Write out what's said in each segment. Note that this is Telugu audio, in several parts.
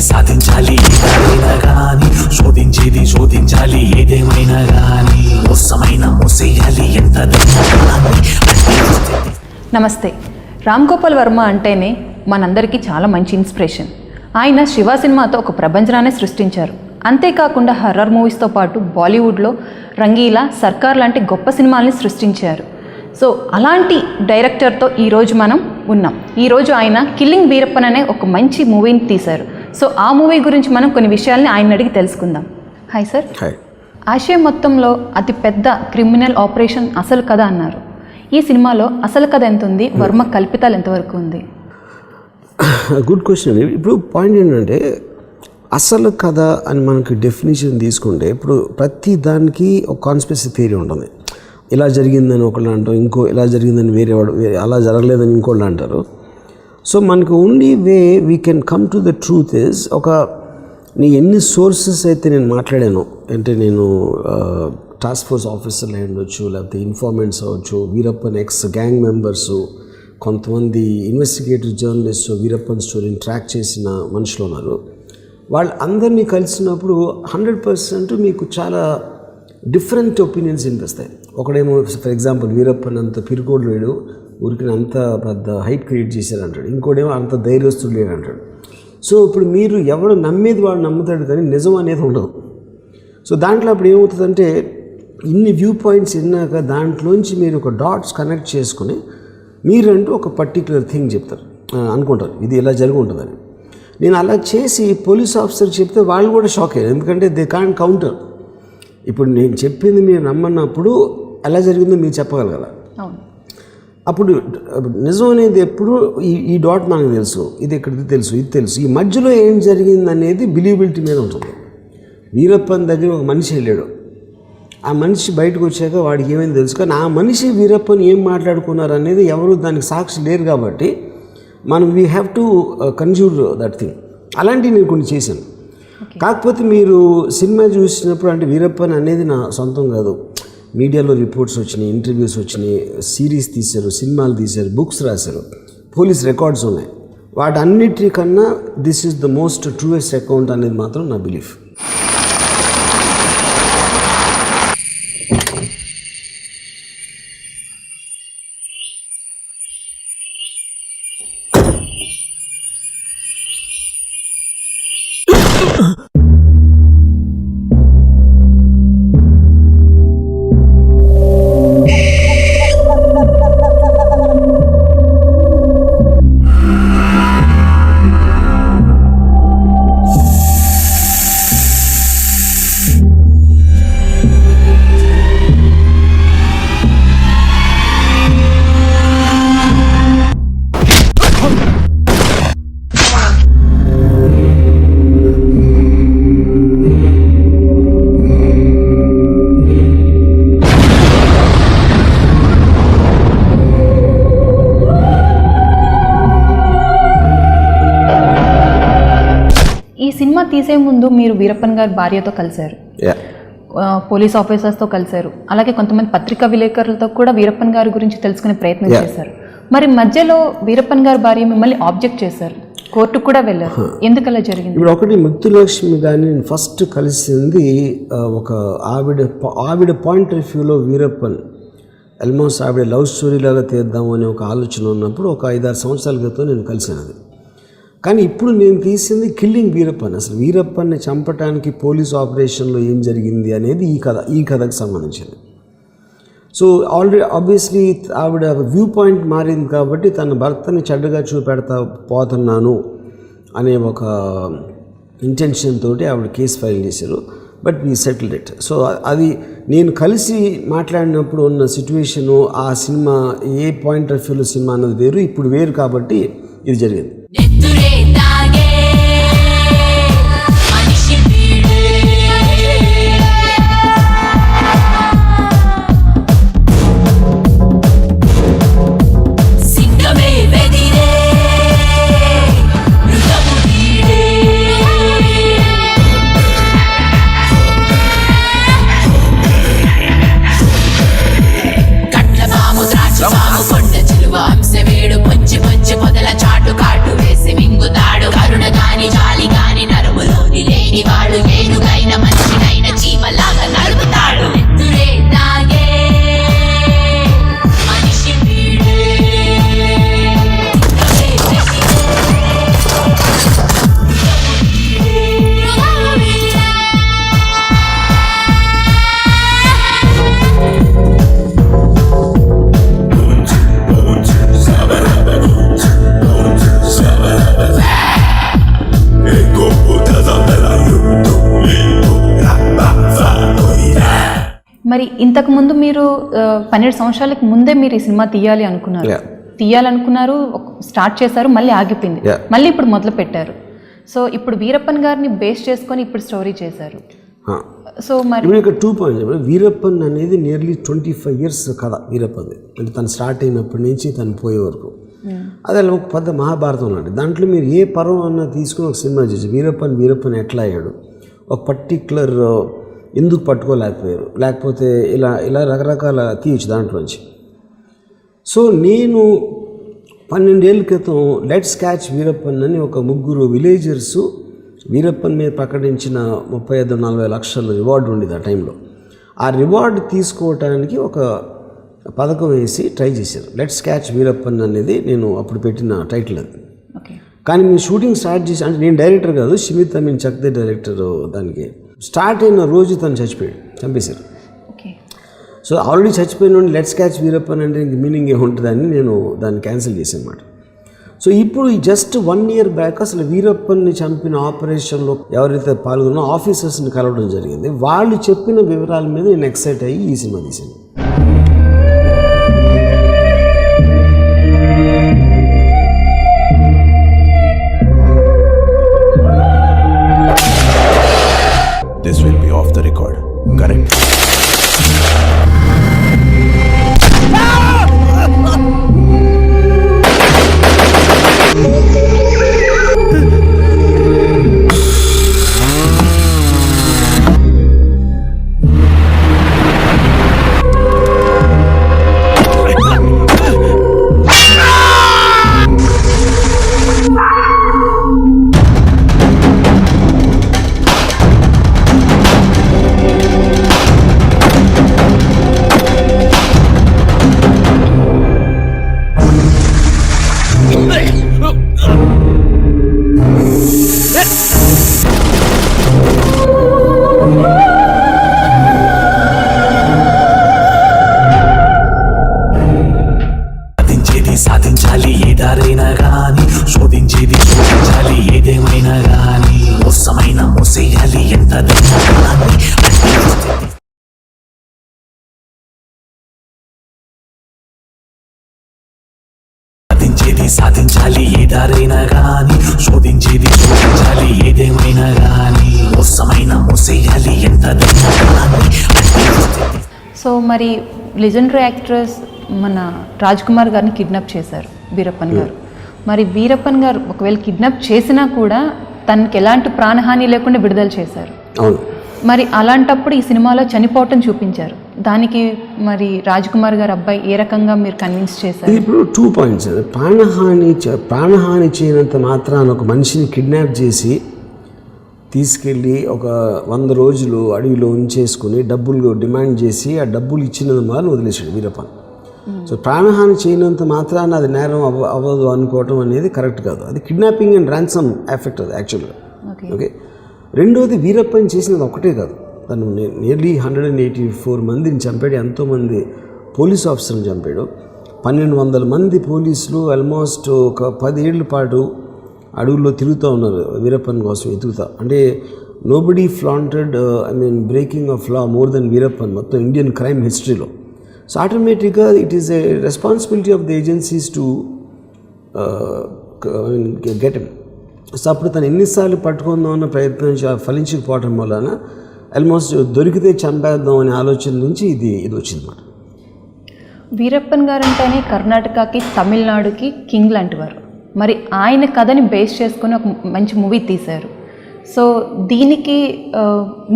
సాధించాలి ఏదైనా గాని. శోధించేది శోధించాలి ఏదేమైనా కానీ మోసమైన మోసేయాలి ఎంత నమస్తే. రామ్ గోపాల్ వర్మ అంటేనే మనందరికీ చాలా మంచి ఇన్స్పిరేషన్. ఆయన శివ సినిమాతో ఒక ప్రపంచనాన్ని సృష్టించారు. అంతేకాకుండా హర్రర్ మూవీస్తో పాటు బాలీవుడ్లో రంగీలా సర్కార్ లాంటి గొప్ప సినిమాల్ని సృష్టించారు. సో అలాంటి డైరెక్టర్తో ఈరోజు మనం ఉన్నాం. ఈరోజు ఆయన కిల్లింగ్ వీరప్పన్ అనే ఒక మంచి మూవీని తీశారు. సో ఆ మూవీ గురించి మనం కొన్ని విషయాల్ని ఆయన అడిగి తెలుసుకుందాం. Hi sir. హాయ్. ఆసియా మొత్తంలో అతి పెద్ద క్రిమినల్ ఆపరేషన్ అసలు కథ అన్నారు. ఈ సినిమాలో అసలు కథ ఎంత ఉంది? వర్మ కల్పితాలు ఎంతవరకు ఉంది? గుడ్ క్వశ్చన్ అండి. ఇప్పుడు పాయింట్ ఏంటంటే అసలు కథ అని మనకి డెఫినేషన్ తీసుకుంటే ఇప్పుడు ప్రతి దానికి ఒక కాన్స్పెసీ థియరీ ఉంటుంది. ఇలా జరిగిందని ఒకళ్ళు అంటాం ఇంకో ఇలా జరిగిందని వేరే వాడు అలా జరగలేదని ఇంకోళ్ళు అంటారు. సో మనకు only way we can come to the truth is ఒక నీ ఎన్ని సోర్సెస్ అయితే నేను మాట్లాడాను అంటే నేను టాస్క్ ఫోర్స్ ఆఫీసర్లు అయి ఉండొచ్చు లేకపోతే ఇన్ఫార్మెంట్స్ అవ్వచ్చు వీరప్పన్ ఎక్స్ గ్యాంగ్ మెంబర్స్ కొంతమంది ఇన్వెస్టిగేటివ్ జర్నలిస్ట్ వీరప్పన్ స్టోరీని ట్రాక్ చేసిన మనుషులు ఉన్నారు. వాళ్ళు అందరినీ కలిసినప్పుడు హండ్రెడ్ పర్సెంట్ మీకు చాలా డిఫరెంట్ ఒపీనియన్స్ వినిపిస్తాయి. ఒకడేమో ఫర్ ఎగ్జాంపుల్ వీరప్పన్ అంత పిరుకోడు లేడు ఊరికి అంత పెద్ద హైట్ క్రియేట్ చేశారు అంటాడు ఇంకోటేమో అంత ధైర్యస్తుడు లేడు అంటాడు సో ఇప్పుడు మీరు ఎవడు నమ్మేది వాడు నమ్ముతాడు కానీ నిజం అనేది ఉండదు. సో దాంట్లో అప్పుడు ఏమవుతుందంటే ఇన్ని వ్యూ పాయింట్స్ విన్నాక దాంట్లోంచి మీరు ఒక డాట్స్ కనెక్ట్ చేసుకుని మీరంటూ ఒక పర్టికులర్ థింగ్ చెప్తారు. అనుకుంటారు ఇది ఇలా జరిగి ఉంటుందని. నేను అలా చేసి పోలీస్ ఆఫీసర్ చెప్తే వాళ్ళు కూడా షాక్ అయ్యారు. ఎందుకంటే దే కాన్ కౌంటర్. ఇప్పుడు నేను చెప్పింది మీరు నమ్మన్నప్పుడు ఎలా జరిగిందో మీరు చెప్పగలగాల. అప్పుడు నిజం అనేది ఎప్పుడు ఈ ఈ డాట్ మనకు తెలుసు ఇది ఎక్కడిది తెలుసు ఇది తెలుసు. ఈ మధ్యలో ఏం జరిగింది అనేది బిలీవబిలిటీ మీద ఉంటుంది. వీరప్పన్ దగ్గర ఒక మనిషి వెళ్ళాడు. ఆ మనిషి బయటకు వచ్చాక వాడికి ఏమైంది తెలుసు కానీ ఆ మనిషి వీరప్పన్ ఏం మాట్లాడుకున్నారు అనేది ఎవరు దానికి సాక్షి లేరు కాబట్టి మనం we have to conjure that thing అలాంటివి నేను కొన్ని చేశాను. కాకపోతే మీరు సినిమా చూసినప్పుడు అంటే వీరప్పన్ అనేది నా సొంతం కాదు. మీడియాలో రిపోర్ట్స్ వచ్చినాయి ఇంటర్వ్యూస్ వచ్చినాయి సిరీస్ తీశారు సినిమాలు తీశారు బుక్స్ రాశారు. పోలీస్ రికార్డ్స్ ఉన్నాయి. వాటన్నిటికన్నా this is the most truest account అనేది మాత్రం నా బిలీఫ్ తీసే ముందు మీరు వీరప్పన్ గారి భార్యతో కలిశారు. పోలీస్ ఆఫీసర్స్తో కలిశారు. అలాగే కొంతమంది పత్రికా విలేకరులతో కూడా వీరప్పన్ గారి గురించి తెలుసుకునే ప్రయత్నం. చేశారు. మరి మధ్యలో వీరప్పన్ గారి భార్య మిమ్మల్ని ఆబ్జెక్ట్ చేశారు. కోర్టుకు కూడా వెళ్ళారు. ఎందుకు అలా జరిగింది? ఇప్పుడు ఒకటి ముత్తులక్ష్మి గారిని నేను ఫస్ట్ కలిసింది ఒక ఆవిడ ఆవిడ పాయింట్ ఆఫ్ వ్యూలో వీరప్పన్ ఆల్మోస్ట్ ఆవిడ లవ్ స్టోరీ లాగా తీద్దాము అనే ఒక ఆలోచన ఉన్నప్పుడు ఒక ఐదారు సంవత్సరాల క్రితం నేను కలిసాను అది కానీ ఇప్పుడు నేను తీసింది కిల్లింగ్ వీరప్పన్. అసలు వీరప్పన్ని చంపటానికి పోలీస్ ఆపరేషన్లో ఏం జరిగింది అనేది ఈ కథ ఈ కథకు సంబంధించింది. సో ఆల్రెడీ ఆబ్వియస్లీ ఆవిడ వ్యూ పాయింట్ మారింది కాబట్టి తన భర్తని చెడ్డగా చూపెడతా పోతున్నాను అనే ఒక ఇంటెన్షన్ తోటి ఆవిడ కేసు ఫైల్ చేశారు. But we settled it so అది నేను కలిసి మాట్లాడినప్పుడు ఉన్న సిచ్యువేషను ఆ సినిమా ఏ పాయింట్ ఆఫ్ వ్యూలో సినిమా అన్నది వేరు ఇప్పుడు వేరు కాబట్టి ఇది జరిగింది. మరి ఇంతకు ముందు మీరు పన్నెండు సంవత్సరాలకు ముందే మీరు ఈ సినిమా తీయాలి అనుకున్నారు. తీయాలనుకున్నారు స్టార్ట్ చేశారు మళ్ళీ ఆగిపోయింది. మళ్ళీ ఇప్పుడు మొదలు పెట్టారు. సో ఇప్పుడు వీరప్పన్ గారిని బేస్ చేసుకొని ఇప్పుడు స్టోరీ చేశారు. సో మరి ఇక్కడ టూ ఇప్పుడు వీరప్పన్ అనేది నియర్లీ ట్వంటీ ఫైవ్ ఇయర్స్ కథ వీరప్పన్ది. అంటే తను స్టార్ట్ అయినప్పటి నుంచి తను పోయే వరకు. అదే అలా ఒక పెద్ద మహాభారతం లాంటి దాంట్లో మీరు ఏ పర్వం అన్న తీసుకుని ఒక సినిమా చేసి వీరప్పన్ వీరప్పన్ ఎట్లా అయ్యాడు? ఒక పర్టిక్యులర్ ఎందుకు పట్టుకోలేకపోయారు? లేకపోతే ఇలా ఇలా రకరకాల తీయచ్చు దాంట్లోంచి. సో నేను పన్నెండేళ్ళ క్రితం లెట్స్ క్యాచ్ వీరప్పన్ అని ఒక ముగ్గురు విలేజర్స్ వీరప్పన్ మీద ప్రకటించిన ముప్పై ఐదు నలభై లక్షల రివార్డు ఉండేది ఆ టైంలో. ఆ రివార్డు తీసుకోవటానికి ఒక పథకం వేసి ట్రై చేశారు. లెట్స్ క్యాచ్ వీరప్పన్ అనేది నేను అప్పుడు పెట్టిన టైటిల్ అది. ఓకే. కానీ మేము షూటింగ్ స్టార్ట్ చేసి అంటే నేను డైరెక్టర్ కాదు షిమిత్ అమీన్ చక్దే డైరెక్టర్ దానికి. స్టార్ట్ అయిన రోజు తను చచ్చిపోయాడు చంపేశారు. సో ఆల్రెడీ చచ్చిపోయిన లెట్స్ క్యాచ్ వీరప్పన్ అంటే ఇంక మీనింగ్ ఏముంటుందని నేను దాన్ని క్యాన్సిల్ చేశాను అనమాట సో ఇప్పుడు ఈ జస్ట్ వన్ ఇయర్ బ్యాక్ అసలు వీరప్పన్ని చంపిన ఆపరేషన్లో ఎవరైతే పాల్గొన్నో ఆఫీసర్స్ని కలవడం జరిగింది. వాళ్ళు చెప్పిన వివరాల మీద నేను ఎక్సైట్ అయ్యి ఈ సినిమా తీశాను. This will be off the record. Correct. Ah! సాధించాలి ఏ దారైనా గాని శోధించేది శోధించాలి ఏదేమైనా గాని మోసమైన మోసేయాలి ఎంత సో మరి లెజెండరీ యాక్ట్రెస్ మన రాజ్ కుమార్ గారిని కిడ్నాప్ చేశారు వీరప్పన్ గారు. మరి వీరప్పన్ గారు ఒకవేళ కిడ్నాప్ చేసినా కూడా తనకి ఎలాంటి ప్రాణహాని లేకుండా విడుదల చేశారు. అవును. మరి అలాంటప్పుడు ఈ సినిమాలో చనిపోవటం చూపించారు. దానికి మరి రాజ్ కుమార్ గారు అబ్బాయి ఏ రకంగా మీరు కన్విన్స్ చేశారు? ఇప్పుడు టూ పాయింట్స్ ప్రాణహాని ప్రాణహాని చేయనంత మాత్రాన ఒక మనిషిని కిడ్నాప్ చేసి తీసుకెళ్ళి ఒక వంద రోజులు అడవిలో ఉంచేసుకుని డబ్బులు డిమాండ్ చేసి ఆ డబ్బులు ఇచ్చినందు మాత్రం వదిలేసాడు వీరప్పన్ సో ప్రాణహాని చేయనంత మాత్రాన అది నేరం అవ్వ అవ్వదు అనుకోవటం అనేది కరెక్ట్ కాదు. అది కిడ్నాపింగ్ అండ్ ర్యాన్సమ్ ఎఫెక్ట్ అది యాక్చువల్గా ఓకే రెండోది వీరప్పన్ చేసినది ఒకటే కాదు. తను nearly hundred and eighty four మందిని చంపాడు ఎంతోమంది పోలీస్ ఆఫీసర్ని చంపాడు. పన్నెండు వందల మంది పోలీసులు ఆల్మోస్ట్ ఒక పదేళ్ళ పాటు అడవుల్లో తిరుగుతూ ఉన్నారు వీరప్పన్ కోసం ఎదుగుతా అంటే nobody flaunted I mean breaking of law more than Veerappan మొత్తం ఇండియన్ క్రైమ్ హిస్టరీలో సో ఆటోమేటిక్గా it is a responsibility of the agencies to get so అప్పుడు తను ఎన్నిసార్లు పట్టుకుందాం అన్న ప్రయత్నం చ- ఫలించకపోవటం వలన ఆల్మోస్ట్ దొరికితే చంపేద్దాం అనే ఆలోచన నుంచి ఇది ఇది వచ్చిందన్నమాట వీరప్పన్ గారు అంటేనే కర్ణాటకకి తమిళనాడుకి కింగ్ లాంటి వారు మరి ఆయన కథని బేస్ చేసుకుని ఒక మంచి మూవీ తీశారు. సో దీనికి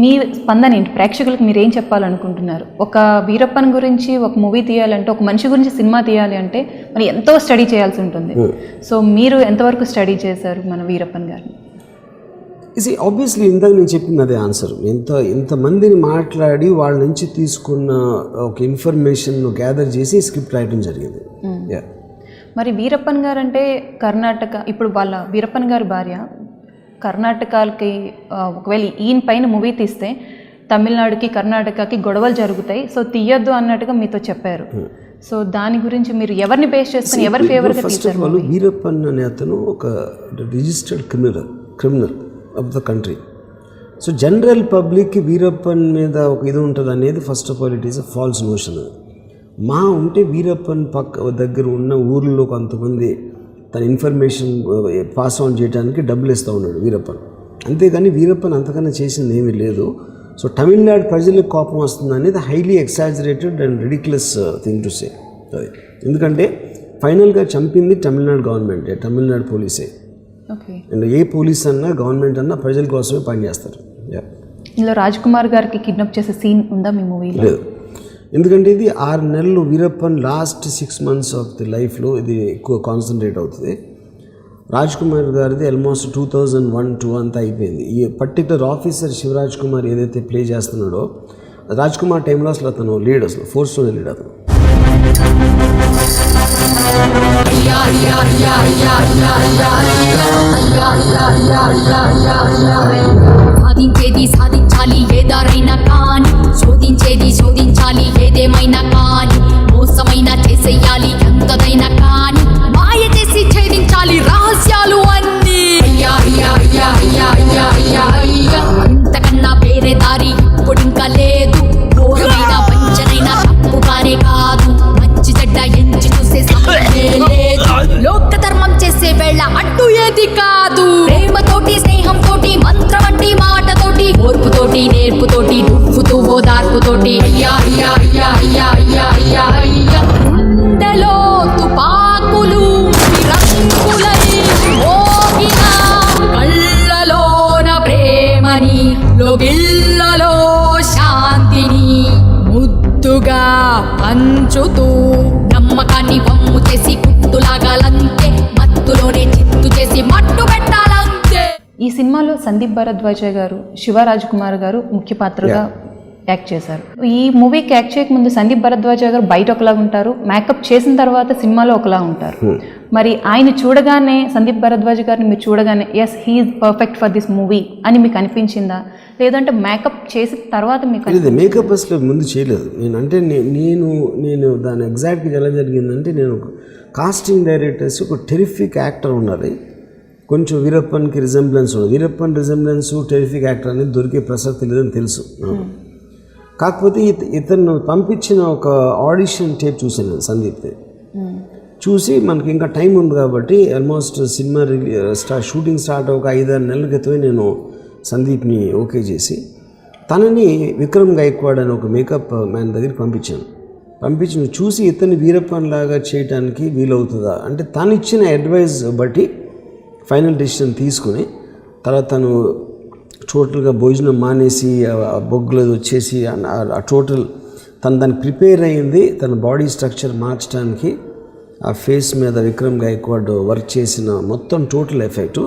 మీ స్పందన ఏంటి? ప్రేక్షకులకు మీరు ఏం చెప్పాలనుకుంటున్నారు? ఒక వీరప్పన్ గురించి ఒక మూవీ తీయాలంటే ఒక మనిషి గురించి సినిమా తీయాలి అంటే మరి ఎంతో స్టడీ చేయాల్సి ఉంటుంది. సో మీరు ఎంతవరకు స్టడీ చేశారు మన వీరప్పన్ గారిని? ఇది ఆబ్వియస్లీ ఇందాక నేను చెప్పింది అదే ఆన్సర్ ఎంత ఎంతమందిని మాట్లాడి వాళ్ళ నుంచి తీసుకున్న ఒక ఇన్ఫర్మేషన్ గ్యాదర్ చేసి స్క్రిప్ట్ రాయడం జరిగింది. Yeah. మరి వీరప్పన్ గారు అంటే కర్ణాటక ఇప్పుడు వాళ్ళ వీరప్పన్ గారి భార్య కర్ణాటకకి ఒకవేళ ఈయన పైన మూవీ తీస్తే తమిళనాడుకి కర్ణాటకకి గొడవలు జరుగుతాయి. సో తీయొద్దు అన్నట్టుగా మీతో చెప్పారు. సో దాని గురించి మీరు ఎవరిని బేస్ చేసుకుని ఎవరి ఫేవర్గా ఫస్ట్ ఆఫ్ ఆల్ వీరప్పన్ అనే అతను ఒక registered criminal criminal of the country so general పబ్లిక్కి వీరప్పన్ మీద ఒక ఇది ఉంటుంది అనేది first of all it is a false notion మా ఉంటే వీరప్పన్ పక్క దగ్గర ఉన్న ఊర్లో కొంతమంది తన ఇన్ఫర్మేషన్ పాస్ ఆన్ చేయడానికి డబ్బులు ఇస్తూ ఉన్నాడు వీరప్పన్. అంతేగాని వీరప్పన్ అంతకన్నా చేసింది ఏమీ లేదు. సో తమిళనాడు ప్రజలకు కోపం వస్తుంది అనేది highly exaggerated and ridiculous thing to say అది. ఎందుకంటే ఫైనల్గా చంపింది తమిళనాడు గవర్నమెంటే తమిళనాడు పోలీసే. ఓకే. అండ్ ఏ పోలీస్ అన్నా గవర్నమెంట్ అన్నా ప్రజల కోసమే పనిచేస్తారు. ఇందులో రాజ్ కుమార్ గారికి కిడ్నాప్ చేసే సీన్ ఉందా మీ మూవీలో? లేదు. ఎందుకంటే ఇది ఆరు నెలలు Veerappan last six months of the లైఫ్లో ఇది ఎక్కువ కాన్సన్ట్రేట్ అవుతుంది రాజ్ కుమార్ గారిది almost two thousand one two అంతా అయిపోయింది ఈ పర్టికులర్ ఆఫీసర్ శివరాజ్ కుమార్ ఏదైతే ప్లే చేస్తున్నాడో రాజ్ కుమార్ టైంలో అసలు అతను లీడ్ అసలు ఫోర్స్లోనే లీడ్ అతను సాధించేది సాధించాలి. ఏదారైనా కాని శోధించేది శోధించాలి. ఏదేమైనా కాని మోసమైన చేసేయాలి. ఎంతదైనా కాని మాయ చేసి ఛేదించాలి. రహస్యాలు అన్ని. అయ్యా, అయ్యా, అయ్యా, అయ్యా, అయ్యా, అయ్యా, అయ్యా. వేరే దారి ఇప్పుడు ఇంకా భరద్వాజ గారు శివరాజ్ కుమార్ గారు ముఖ్య పాత్రగా యాక్ట్ చేశారు. ఈ మూవీకి యాక్ట్ చేయక ముందు సందీప్ భరద్వాజ గారు బయట ఒకలాగా ఉంటారు. మేకప్ చేసిన తర్వాత సినిమాలో ఒకలా ఉంటారు. మరి ఆయన చూడగానే సందీప్ భరద్వాజ గారిని మీరు చూడగానే yes he is perfect for this movie అని మీకు అనిపించిందా? లేదంటే మేకప్ చేసిన తర్వాత మీకు లేదు మేకప్ అసలు ముందు చేయలేదు. నేను అంటే నేను నేను దాని ఎగ్జాక్ట్గా ఎలా జరిగిందంటే నేను కాస్టింగ్ డైరెక్టర్స్ ఒక టెరిఫిక్ యాక్టర్ ఉన్నది కొంచెం వీరప్పన్కి రిజెంబ్లెన్స్ ఉన్నది వీరప్పన్ రిజెంబ్లెన్స్ టెరిఫిక్ యాక్టర్ అనేది దొరికే ప్రసక్తి లేదని తెలుసు నాకు. కాకపోతే ఇత- ఇతను పంపించిన ఒక ఆడిషన్ టేప్ చూశాను నేను సందీప్ది. చూసి మనకి ఇంకా టైం ఉంది కాబట్టి ఆల్మోస్ట్ సినిమా రిలీ స్టార్ట్ షూటింగ్ స్టార్ట్ ఒక ఐదారు నెలల క్రితమే నేను సందీప్ని ఓకే చేసి తనని విక్రమ్ గైక్వాడ్ అని ఒక మేకప్ మ్యాన్ దగ్గరికి పంపించాను. పంపించి చూసి ఇతన్ని వీరప్పన్ లాగా చేయడానికి వీలవుతుందా? అంటే తను ఇచ్చిన అడ్వైస్ బట్టి ఫైనల్ డెసిషన్ తీసుకుని తర్వాత తను టోటల్గా భోజనం మానేసి ఆ- బొగ్గులు వచ్చేసి ఆ- టోటల్ తను దాన్ని ప్రిపేర్ అయ్యింది. తన బాడీ స్ట్రక్చర్ మార్చడానికి ఆ ఫేస్ మీద విక్రమ్ గైక్వాడ్ వర్క్ చేసిన మొత్తం టోటల్ ఎఫెక్ట్.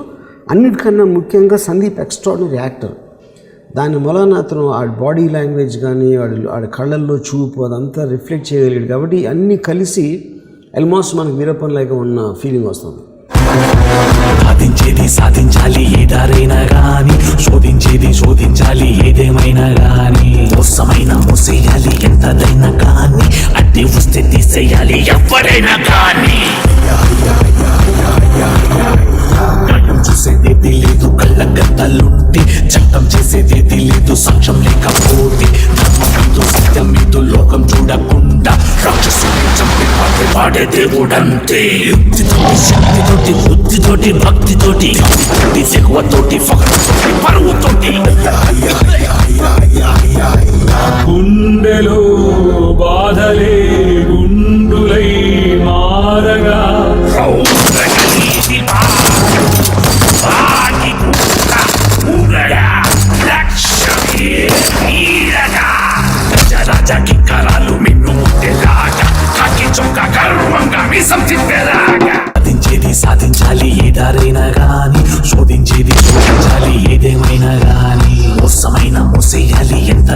అన్నిటికన్నా ముఖ్యంగా సందీప్ ఎక్స్ట్రాడినరీ యాక్టర్. దాని వలన అతను ఆ బాడీ లాంగ్వేజ్ కానీ వాడి వాడి కళ్ళల్లో చూపు అదంతా రిఫ్లెక్ట్ చేయగలిగాడు కాబట్టి అన్నీ కలిసి ఆల్మోస్ట్ మనకి వీరప్పన్ లాగా ఉన్న ఫీలింగ్ వస్తుంది. సాధించేది సాధించాలి ఏదారైనా గాని. శోధించేది శోధించాలి ఏదేమైనా గాని. మోసమైన మోసేయాలి ఎంతదైనా కానీ అడ్డి వస్తే తీసేయాలి ఎవరైనా కానీ చూసేదేది లేదు కళ్ళ గద్దలుంటే చట్టం చేసేదేది లేదు సాక్ష్యం లేకపోతే సత్యం లోకం చూడకుండా రాక్షసు వాడే దేవుడంతే. యుక్తితోటి శక్తితోటి బుద్ధితోటి భక్తితోటి తోటి ఫకరతోటి పరువుతోటి. గుండెలో బాధలే గుండులై మారగా. జకిక్కరా సాధించేది సాధించాలి ఏ దారైనా గాని. శోధించేది శోధించాలి ఏదేమైనా గాని. మోసమైన మోసేయాలి ఎంత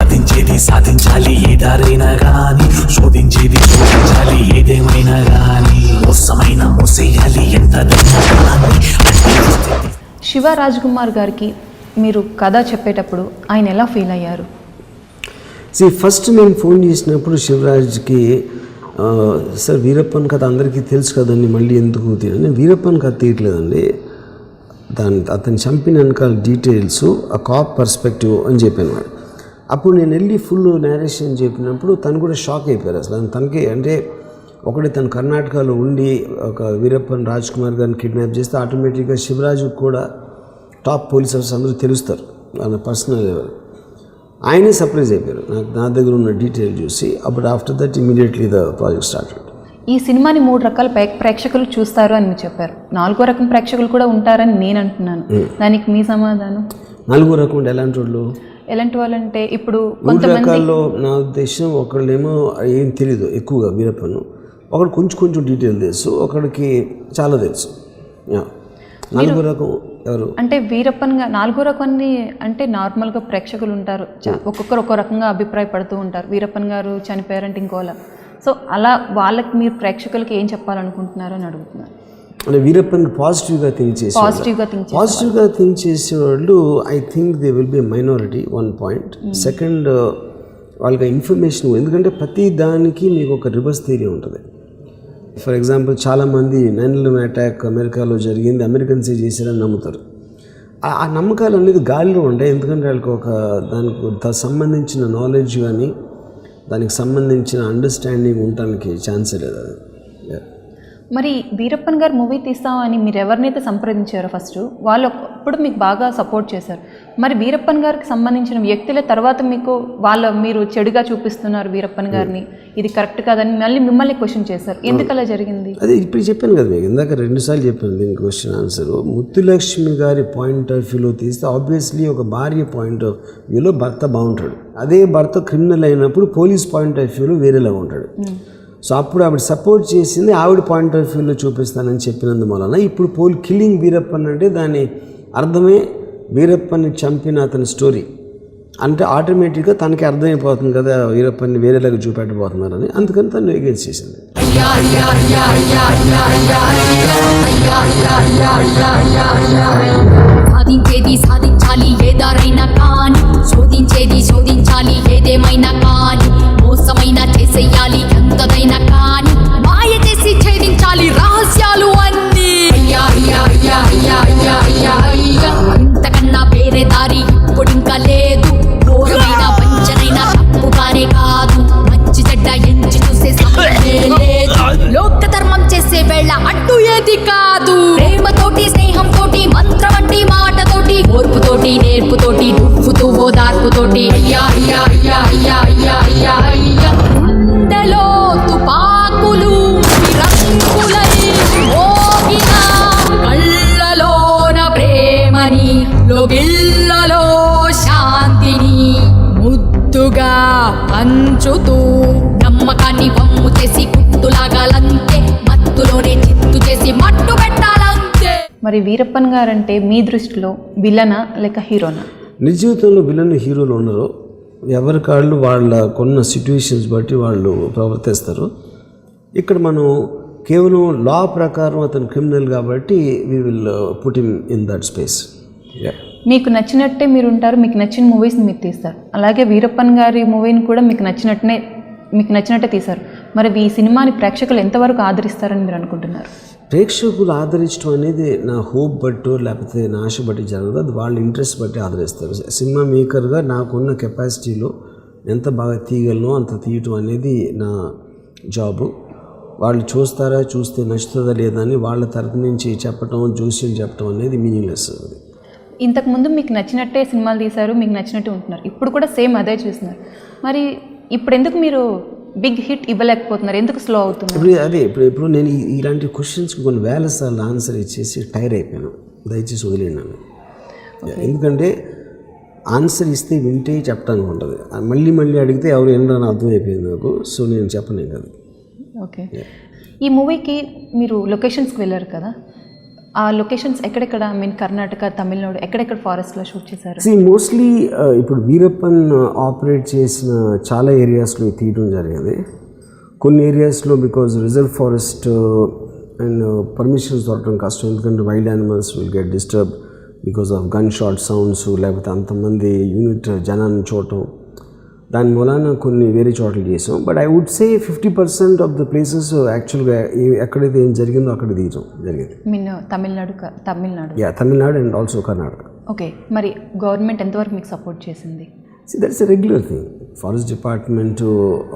సాధించేది సాధించాలి ఏ దారైనా గాని. శోధించేది శోధించాలి ఏదేమైనా గాని. మోసమైన మోసేయాలి ఎంత శివ రాజ్ కుమార్ గారికి మీరు కథ చెప్పేటప్పుడు ఆయన ఎలా ఫీల్ అయ్యారు? సి ఫస్ట్ నేను ఫోన్ చేసినప్పుడు శివరాజ్కి సార్ వీరప్పన్ కథ అందరికీ తెలుసు కదండి మళ్ళీ ఎందుకు తీయ వీరప్పన్ కథ తీయట్లేదండి. దాని అతను చంపిన వెనకాల డీటెయిల్స్ ఆ కాప్ పర్స్పెక్టివ్ అని చెప్పాను. వాడు అప్పుడు నేను వెళ్ళి ఫుల్ నేరేషన్ చెప్పినప్పుడు తను కూడా షాక్ అయిపోయారు అసలు. తనకి అంటే ఒకటి తను కర్ణాటకలో ఉండి ఒక వీరప్పన్ రాజ్ కుమార్ గారిని కిడ్నాప్ చేస్తే ఆటోమేటిక్గా శివరాజుకు కూడా టాప్ పోలీస్ ఆఫీసర్స్ అందరూ తెలుస్తారు. ఆయన పర్సనల్ లెవెల్ ఆయనే సర్ప్రైజ్ అయిపోయారు. నాకు నా దగ్గర ఉన్న డీటెయిల్ చూసి అప్పుడు after that immediately the project start ఈ సినిమాని మూడు రకాల ప్రే- ప్రేక్షకులు చూస్తారు అని మీరు చెప్పారు. నాలుగో రకం ప్రేక్షకులు కూడా ఉంటారని నేను అంటున్నాను. దానికి మీ సమాధానం? నలుగురు రకం ఎలాంటి వాళ్ళు? ఎలాంటి వాళ్ళంటే ఇప్పుడు రకాల్లో నా ఉద్దేశం ఒకళ్ళేమో ఏం తెలీదు ఎక్కువగా వీరప్పను. ఒకడు కొంచెం కొంచెం డీటెయిల్ తెలుసు ఒకడికి చాలా తెలుసు. యా. నలుగురు రకం ఎవరు? అంటే వీరప్పన్గా నాలుగో రకాన్ని అంటే నార్మల్గా ప్రేక్షకులు ఉంటారు. ఒక్కొక్కరు ఒక్కో రకంగా అభిప్రాయపడుతూ ఉంటారు. వీరప్పన్ గారు చనిపోయారంటే ఇంకోలా. సో అలా వాళ్ళకి మీరు ప్రేక్షకులకి ఏం చెప్పాలనుకుంటున్నారు అని అడుగుతున్నారు. అంటే వీరప్పన్ పాజిటివ్గా థింక్ చేసి పాజిటివ్గా థింక్ పాజిటివ్గా థింక్ చేసేవాళ్ళు I think they will be minority one point. Second వాళ్ళకి ఇన్ఫర్మేషన్ ఎందుకంటే ప్రతి దానికి మీకు ఒక రివర్స్ థియరీ ఉంటుంది. ఫర్ ఎగ్జాంపుల్ చాలామంది నైన్ ఎలెవెన్ అటాక్ అమెరికాలో జరిగింది అమెరికన్సే చేశారని నమ్ముతారు. ఆ- నమ్మకాలు అనేది గాలిలో ఉంటాయి. ఎందుకంటే వాళ్ళకి ఒక దానికి సంబంధించిన నాలెడ్జ్ కానీ దానికి సంబంధించిన అండర్స్టాండింగ్ ఉండటానికి ఛాన్సే లేదు అది. మరి వీరప్పన్ గారు మూవీ తీస్తామని మీరు ఎవరినైతే సంప్రదించారో ఫస్ట్ వాళ్ళు అప్పుడు మీకు బాగా సపోర్ట్ చేశారు. మరి వీరప్పన్ గారికి సంబంధించిన వ్యక్తులే తర్వాత మీకు వాళ్ళ మీరు చెడుగా చూపిస్తున్నారు వీరప్పన్ గారిని. ఇది కరెక్ట్ కాదని మళ్ళీ మిమ్మల్ని క్వశ్చన్ చేశారు. ఎందుకు అలా జరిగింది? అదే ఇప్పుడు చెప్పాను కదా మీకు ఇందాక రెండుసార్లు చెప్పాను దీని క్వశ్చన్ ఆన్సర్ ముత్తులక్ష్మి గారి పాయింట్ ఆఫ్ వ్యూలో తీస్తే ఆబ్వియస్లీ ఒక భార్య పాయింట్ ఆఫ్ వ్యూలో భర్త బాగుంటాడు. అదే భర్త క్రిమినల్ అయినప్పుడు పోలీస్ పాయింట్ ఆఫ్ వ్యూలో వేరేలాగా ఉంటాడు. సో అప్పుడు ఆవిడ సపోర్ట్ చేసింది ఆవిడ పాయింట్ ఆఫ్ వ్యూలో చూపిస్తానని చెప్పినందు వలన ఇప్పుడు పోల్ కిల్లింగ్ వీరప్పన్ అంటే దాని అర్థమే వీరప్పని చంపిన అతని స్టోరీ. అంటే ఆటోమేటిక్గా తనకి అర్థమైపోతుంది కదా వీరప్పన్ని వేరేలాగా చూపెట్టబోతున్నారని అందుకని తను ఎగేన్స్ చేసింది. సాధించేది సాధించాలి ఏదారైనా కానీ శోధించేది శోధించాలి ఏదేమైనా కానీ మోసమైన చేసేయాలి ఎంతదైనా కానీ మాయ చేసి ఛేదించాలి రహస్యాలు అన్నీ. అంతకన్నా వేరే దారి మరి వీరప్పన్ గారంటే మీ దృష్టిలో విలనా లేక హీరోనా? నిజ జీవితంలో విలన్ హీరోలు ఉండరు. ఎవరి కాళ్ళు వాళ్ళ కొన్న సిట్యుయేషన్స్ బట్టి వాళ్ళు ప్రవర్తిస్తారు. ఇక్కడ మనం కేవలం లా ప్రకారం అతను క్రిమినల్ కాబట్టి we will put him in that space మీకు నచ్చినట్టే మీరు ఉంటారు మీకు నచ్చిన మూవీస్ని మీరు తీస్తారు. అలాగే వీరప్పన్ గారి మూవీని కూడా మీకు నచ్చినట్టునే మీకు నచ్చినట్టే తీశారు. మరి ఈ సినిమాని ప్రేక్షకులు ఎంతవరకు ఆదరిస్తారని మీరు అనుకుంటున్నారు? ప్రేక్షకులు ఆదరించడం అనేది నా హోప్ బట్టు లేకపోతే నా ఆశ బట్టి జరగదు. అది వాళ్ళ ఇంట్రెస్ట్ బట్టి ఆదరిస్తారు. సినిమా మేకర్గా నాకున్న కెపాసిటీలో ఎంత బాగా తీయగలను అంత తీయటం అనేది నా జాబు. వాళ్ళు చూస్తారా చూస్తే నచ్చుతుందా లేదా అని వాళ్ళ తరపు నుంచి చెప్పటం జోస్యం చెప్పటం అనేది మీనింగ్లెస్ అది. ఇంతకుముందు మీకు నచ్చినట్టే సినిమాలు తీశారు మీకు నచ్చినట్టు ఉంటున్నారు. ఇప్పుడు కూడా సేమ్ అదే చూస్తున్నారు. మరి ఇప్పుడు ఎందుకు మీరు బిగ్ హిట్ ఇవ్వలేకపోతున్నారు. ఎందుకు స్లో అవుతున్నారు ఇప్పుడు అదే ఇప్పుడు ఇప్పుడు నేను ఇలాంటి క్వశ్చన్స్ కొన్ని వేల సార్లు ఆన్సర్ ఇచ్చేసి టైర్ అయిపోయాను. దయచేసి వదిలేను ఎందుకంటే ఆన్సర్ ఇస్తే వింటే చెప్పడానికి ఉంటుంది. మళ్ళీ మళ్ళీ అడిగితే ఎవరు వినరని అర్థమైపోయింది నాకు. సో నేను చెప్పను కదా ఓకే ఈ మూవీకి మీరు లొకేషన్స్కి వెళ్ళారు కదా? ఆ లొకేషన్స్ ఎక్కడెక్కడ? ఐ మీన్ కర్ణాటక తమిళనాడు ఎక్కడెక్కడ ఫారెస్ట్లో షూట్ చేశారు? సి మోస్ట్లీ uh, ఇప్పుడు వీరప్పన్ uh, ఆపరేట్ చేసిన చాలా ఏరియాస్లో తీయడం జరిగింది. కొన్ని ఏరియాస్లో because reserve forest and permissions దొరకడం కష్టం. ఎందుకంటే wild animals will get disturb because of gun shot sounds లేకపోతే అంతమంది యూనిట్ జనాన్ని చూడటం. దాని మూలాన కొన్ని వేరే చోట్ల చేసాం. But I would say fifty percent of the places యాక్చువల్గా ఎక్కడైతే ఏం జరిగిందో అక్కడ తీయటం జరిగింది. Mean Tamil Nadu Tamil Nadu. Yeah Tamil Nadu and also Karnataka. Okay మరి గవర్నమెంట్ ఎంతవరకు మీకు సపోర్ట్ చేసింది? That's a regular thing forest department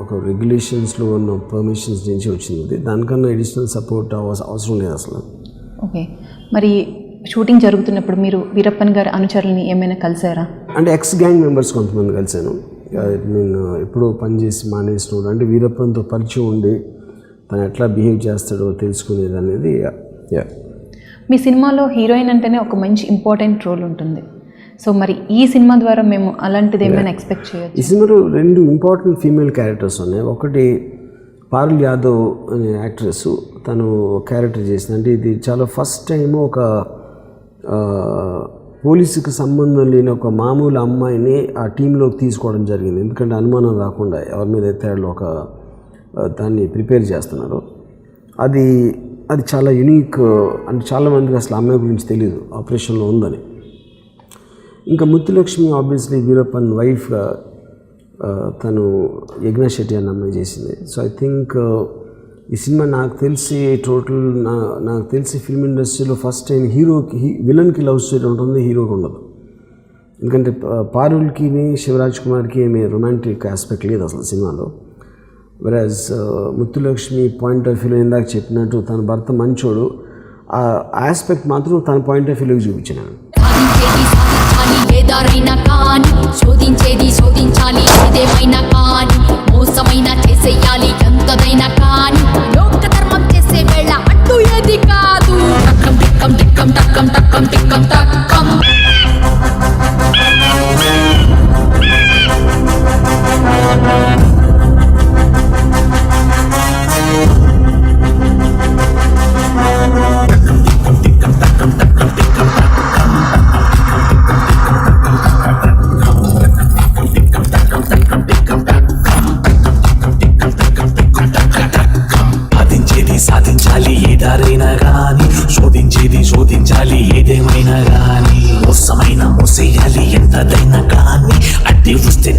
ఒక రెగ్యులేషన్స్లో ఉన్న పర్మిషన్స్ నుంచి వచ్చింది. దానికన్నా అడిషనల్ సపోర్ట్ అవసరం లేదు అసలు. ఓకే మరి షూటింగ్ జరుగుతున్నప్పుడు మీరు వీరప్పన్ గారి అనుచరులని ఏమైనా కలిసారా? అంటే ఎక్స్ గ్యాంగ్ మెంబర్స్ కొంతమంది కలిశాను నేను ఎప్పుడో పనిచేసి మానేసినోడు. అంటే వీరప్పన్తో పరిచయం ఉండి తను ఎట్లా బిహేవ్ చేస్తాడో తెలుసుకునేది అనేది యా. మీ సినిమాలో హీరోయిన్ అంటేనే ఒక మంచి ఇంపార్టెంట్ రోల్ ఉంటుంది. సో మరి ఈ సినిమా ద్వారా మేము అలాంటిది ఏమైనా ఎక్స్పెక్ట్ చేయొచ్చు? ఈ సినిమాలో రెండు ఇంపార్టెంట్ ఫీమేల్ క్యారెక్టర్స్ ఉన్నాయి. ఒకటి పారుల్ యాదవ్ అనే యాక్ట్రెస్ తను క్యారెక్టర్ చేసింది. అంటే ఇది చాలా ఫస్ట్ టైం ఒక పోలీసుకి సంబంధం లేని ఒక మామూలు అమ్మాయిని ఆ టీంలోకి తీసుకోవడం జరిగింది. ఎందుకంటే అనుమానం రాకుండా ఎవరి మీద అయితే వాళ్ళు ఒక దాన్ని ప్రిపేర్ చేస్తున్నారు. అది అది చాలా యునీక్ అంటే చాలామందికి అసలు అమ్మాయి గురించి తెలియదు ఆపరేషన్లో ఉందని. ఇంకా ముత్తులక్ష్మి ఆబ్వియస్లీ వీరప్పన్ వైఫ్గా తను యజ్ఞ శెట్టి అని అమ్మాయి చేసింది. సో ఐ థింక్ ఈ సినిమా నాకు తెలిసి టోటల్ నా నాకు తెలిసి ఫిల్మ్ ఇండస్ట్రీలో ఫస్ట్ టైం హీరోకి విలన్కి లవ్ స్టోరీ ఉంటుంది హీరోకి ఉండదు. ఎందుకంటే పారుల్కి శివరాజ్ కుమార్కి ఏమి రొమాంటిక్ ఆస్పెక్ట్ లేదు అసలు సినిమాలో. వెరాజ్ ముత్తులక్ష్మి పాయింట్ ఆఫ్ వ్యూలో ఇందాక చెప్పినట్టు తన భర్త మంచోడు. ఆ ఆస్పెక్ట్ మాత్రం తన పాయింట్ ఆఫ్ వ్యూలోకి చూపించినాను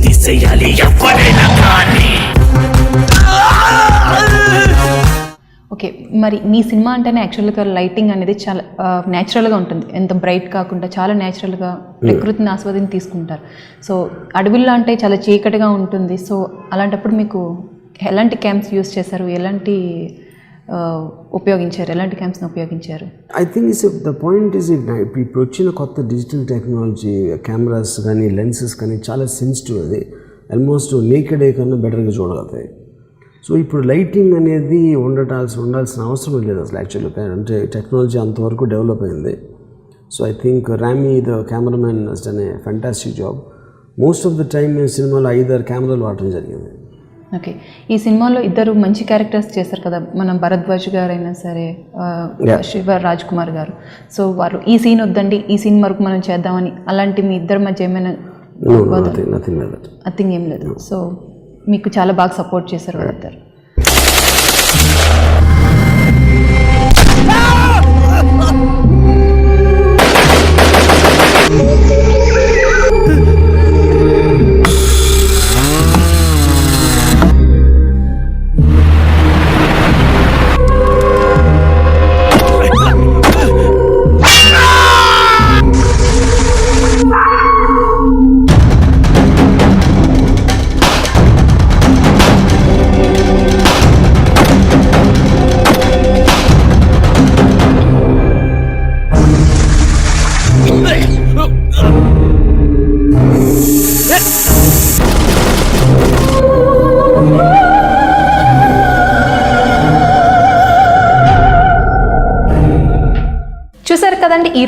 తీసేయాలి ఎవరైనా కానీ ఓకే మరి మీ సినిమా అంటేనే యాక్చువల్గా లైటింగ్ అనేది చాలా న్యాచురల్గా ఉంటుంది. ఎంత బ్రైట్ కాకుండా చాలా న్యాచురల్గా ప్రకృతిని ఆస్వాదించి తీసుకుంటారు. సో అడవుల్లో అంటే చాలా చీకటిగా ఉంటుంది. సో అలాంటప్పుడు మీకు ఎలాంటి క్యాంప్స్ యూస్ చేశారు? ఎలాంటి ఉపయోగించారు? ఎలాంటి క్యాంప్స్ని ఉపయోగించారు? I think is the point is ఇప్పుడు వచ్చిన కొత్త డిజిటల్ టెక్నాలజీ కెమెరాస్ కానీ లెన్సెస్ కానీ చాలా సెన్సిటివ్ అది. ఆల్మోస్ట్ నేకెడ్ ఏ కన్నా బెటర్గా చూడగలుగుతాయి. సో ఇప్పుడు లైటింగ్ అనేది ఉండటాల్సి ఉండాల్సిన అవసరం లేదు అసలు యాక్చువల్గా అంటే టెక్నాలజీ అంతవరకు డెవలప్ అయింది. So I think Rami the cameraman అనే fantastic job most of the time మేము సినిమాలో ఐదారు కెమెరాలు వాడటం జరిగింది. ఓకే. ఈ సినిమాలో ఇద్దరు మంచి క్యారెక్టర్స్ చేశారు కదా మన భరద్వాజ్ గారు అయినా సరే. శివ రాజ్ కుమార్ గారు. సో వారు ఈ సీన్ వద్దండి ఈ సీన్ వరకు మనం చేద్దామని అలాంటి మీ ఇద్దరి మధ్య ఏమైనా నథింగ్ ఏం లేదు. సో మీకు చాలా బాగా సపోర్ట్ చేశారు వాళ్ళిద్దరు.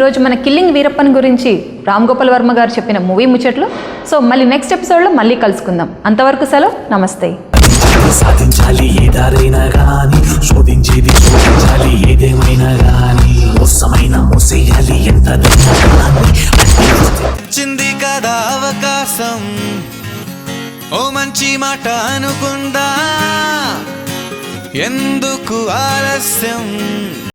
ఈరోజు మన కిల్లింగ్ వీరప్పన్ గురించి రామ్ గోపాల్ వర్మ గారు చెప్పిన మూవీ ముచ్చట్లు. సో మళ్ళీ నెక్స్ట్ ఎపిసోడ్లో మళ్ళీ కలుసుకుందాం. అంతవరకు సెలవు నమస్తే. సాధించాలి ఏ దారైనా గాని శోధించేది శోధించాలి ఏదేమైనా గాని మోసమైన మోసేయాలి ఎంత వచ్చింది కదా అవకాశం. ఓ మంచి మాట అనుకుందా? ఎందుకు ఆలస్యం?